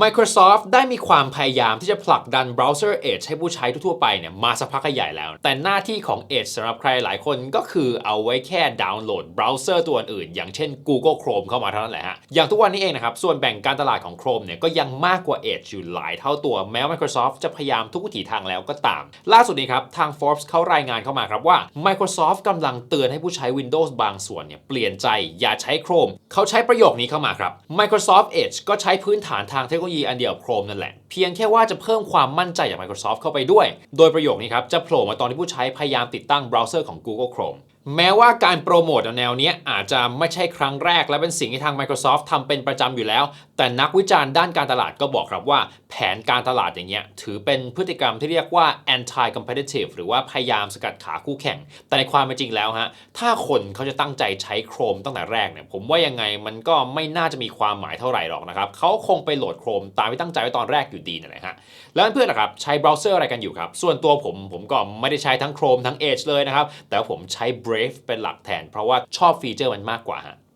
Microsoft ได้มีความพยายามที่จะผลักดันเบราว์เซอร์ Edge ให้ผู้ใช้ทั่วไปเนี่ยมาสักพักใหญ่แล้ว แต่หน้าที่ของ Edge สำหรับใครหลายคนก็คือเอาไว้แค่ดาวน์โหลดเบราว์เซอร์ตัวอื่น อย่างเช่น Google Chrome เข้ามาเท่านั้นแหละฮะ อย่างทุกวันนี้เองนะครับ ส่วนแบ่งการตลาดของ Chrome เนี่ยก็ยังมากกว่า Edge อยู่หลายเท่าตัว แม้ Microsoft จะพยายามทุกวิถีทางแล้วก็ตาม ล่าสุดนี้ครับทาง Forbes เขารายงานเข้ามาครับว่า Microsoft กำลังเตือนให้ผู้ใช้ Windows บางส่วนเนี่ยเปลี่ยนใจอย่าใช้ Chrome เขาใช้ประโยคนี้เข้ามาครับ Microsoft Edge ก็ใช้พื้นฐานทางเทคโนโลยีอันเดียวกับ Chrome นั่นแหละ เพียงแค่ว่าจะเพิ่มความมั่นใจจาก Microsoft เข้าไปด้วย โดยประโยคนี้ครับ จะโผล่มาตอนที่ผู้ใช้พยายามติดตั้งเบราว์เซอร์ของ Google Chrome แม้ว่าการโปรโมทแนวเนี้ยอาจจะไม่ใช่ครั้งแรก และเป็นสิ่งที่ทาง Microsoft ทำเป็นประจำอยู่แล้ว แต่นักวิจารณ์ด้านการตลาดก็บอกครับว่า แผนการตลาดอย่างเงี้ยถือเป็นพฤติกรรมที่เรียกว่า anti competitive หรือว่าพยายามสกัดขาคู่แข่ง แต่ในความเป็นจริงแล้วฮะ ถ้าคนเขาจะตั้งใจใช้ Chrome ตั้งแต่แรกเนี่ยผมว่ายังไงมันก็ไม่น่าจะมีความหมายเท่าไหร่หรอกนะครับเขาคงไปโหลด Chrome ตามที่ตั้งใจไว้ตอนแรกอยู่ดีนั่นแหละฮะแล้วเพื่อนนะครับใช้เบราว์เซอร์อะไรกันอยู่ครับส่วนตัวผมผมก็ไม่ได้ใช้ทั้ง Chrome ทั้ง Edge เลยนะครับแต่ว่าผมใช้ Brave เป็นหลักแทน เพราะว่าชอบฟีเจอร์มันมากกว่าฮะ